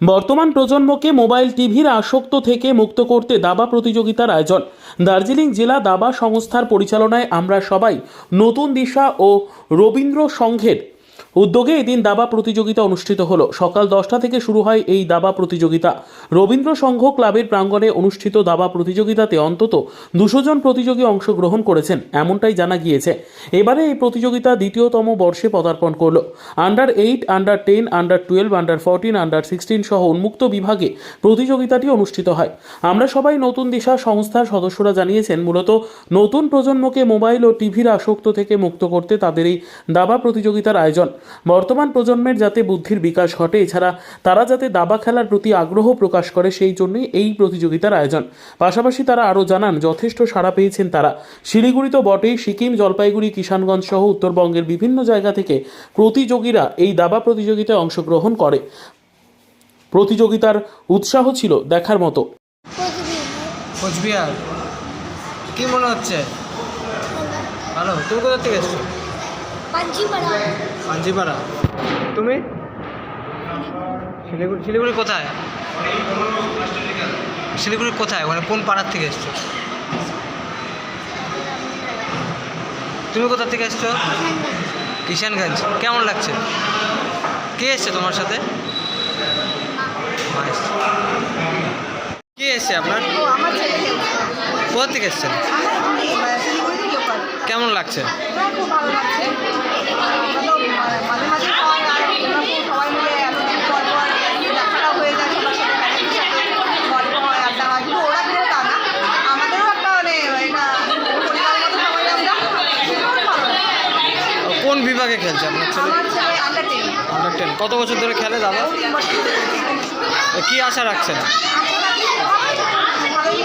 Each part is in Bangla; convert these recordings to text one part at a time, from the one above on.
বর্তমান প্রজন্মকে মোবাইল টিভির আসক্ত থেকে মুক্ত করতে দাবা প্রতিযোগিতার আয়োজন। দার্জিলিং জেলা দাবা সংস্থার পরিচালনায় আমরা সবাই নতুন দিশা ও রবীন্দ্র সংঘের উদ্যোগে এদিন দাবা প্রতিযোগিতা অনুষ্ঠিত হলো। সকাল দশটা থেকে শুরু হয় এই দাবা প্রতিযোগিতা। রবীন্দ্র সংঘ ক্লাবের প্রাঙ্গণে অনুষ্ঠিত দাবা প্রতিযোগিতাতে অন্তত দুশো জন প্রতিযোগী অংশগ্রহণ করেছেন, এমনটাই জানা গিয়েছে। এবারে এই প্রতিযোগিতা দ্বিতীয়তম বর্ষে পদার্পণ করল। Under eight under ten under twelve under fourteen under sixteen সহ উন্মুক্ত বিভাগে প্রতিযোগিতাটি অনুষ্ঠিত হয়। আমরা সবাই নতুন দিশা সংস্থার সদস্যরা জানিয়েছেন, মূলত নতুন প্রজন্মকে মোবাইল ও টিভির আসক্ত থেকে মুক্ত করতে তাদের এই দাবা প্রতিযোগিতার আয়োজন। বর্তমান প্রজন্মের যাতে বুদ্ধির বিকাশ ঘটে, এছাড়া তারা যাতে দাবা খেলার প্রতি আগ্রহ প্রকাশ করে, সেই জন্যই এই প্রতিযোগিতার আয়োজন। পাশাপাশি তারা আরও জানান, যথেষ্ট সাড়া পেয়েছেন তারা। শিলিগুড়ি তো বটেই, সিকিম, জলপাইগুড়ি, কিষানগঞ্জ সহ উত্তরবঙ্গের বিভিন্ন জায়গা থেকে প্রতিযোগীরা এই দাবা প্রতিযোগিতায় অংশগ্রহণ করে। প্রতিযোগিতার উৎসাহ ছিল দেখার মতো। কোচবিহার। কি মনে হচ্ছে? ভালো? তুমি কোথা থেকে এসছো? পাঞ্চিপাড়া পাঞ্জিপাড়া। তুমি? শিলিগুড়ি শিলিগুড়ি কোথায়? শিলিগুড়ি কোথায়? মানে কোন পাড়ার থেকে এসছো? তুমি কোথা থেকে এসছো? কিষানগঞ্জ। কেমন লাগছে? কে এসছে তোমার সাথে? কে এসছে আপনার? কোথা থেকে এসছেন? কেমন লাগছে? মানে। কোন বিভাগে খেলছে আপনার ছেলে? আন্ডার টেন কত বছর ধরে খেলে দাদা? কি আশা রাখছেন ভালোই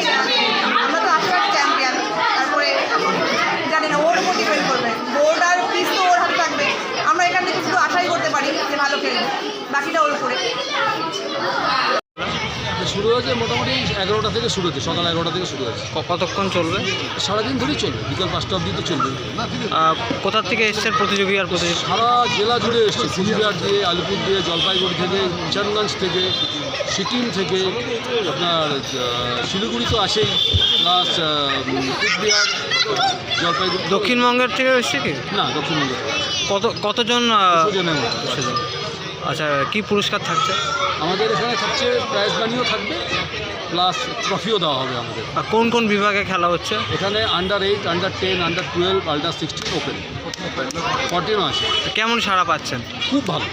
আমরা তো আশীর্বাদ চ্যাম্পিয়ন তারপরে জানি না ওর উপর ডিপেন্ড করবে বোর্ড আর পিস তো ওর হাতে থাকবে আমরা এখান থেকে শুধু আশাই করতে পারি যে ভালো খেলবে বাকিটা ওর উপরে হয়েছে মোটামুটি এগারোটা থেকে শুরু হচ্ছে সকাল এগারোটা থেকে শুরু হয়েছে কতক্ষণ চলবে? সারাদিন ধরেই চলবে বিকাল পাঁচটা অবধি তো চলবে। আহ, কোথা থেকে এসছেন প্রতিযোগী আর প্রতিযোগী? সারা জেলা জুড়ে এসছে কুচবিহার দিয়ে আলিপুর দিয়ে জলপাইগুড়ি থেকে কিষানগঞ্জ থেকে সিকিম থেকে আপনার শিলিগুড়ি তো আসেই প্লাস কুচবিহার জলপাইগুড়ি। দক্ষিণবঙ্গের থেকে এসছে কি? না দক্ষিণবঙ্গ কত কতজন দুজনের মতো। আচ্ছা কি পুরস্কার থাকছে? আমাদের এখানে থাকছে প্রাইজ মানিও থাকবে প্লাস ট্রফিও দেওয়া হবে আমাদের। আর কোন কোন বিভাগে খেলা হচ্ছে? এখানে under eight under ten under twelve under sixteen open ফর্টিনও আছে। কেমন সাড়া পাচ্ছেন? খুব ভালো।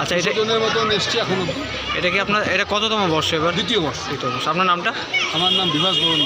আচ্ছা এটা জনের মতন এসছে এখন অব্দি এটা কি আপনার এটা কততম বর্ষ এবার? দ্বিতীয় বর্ষ। দ্বিতীয় বর্ষ। আপনার নামটা? আমার নাম বিভাস বরণ।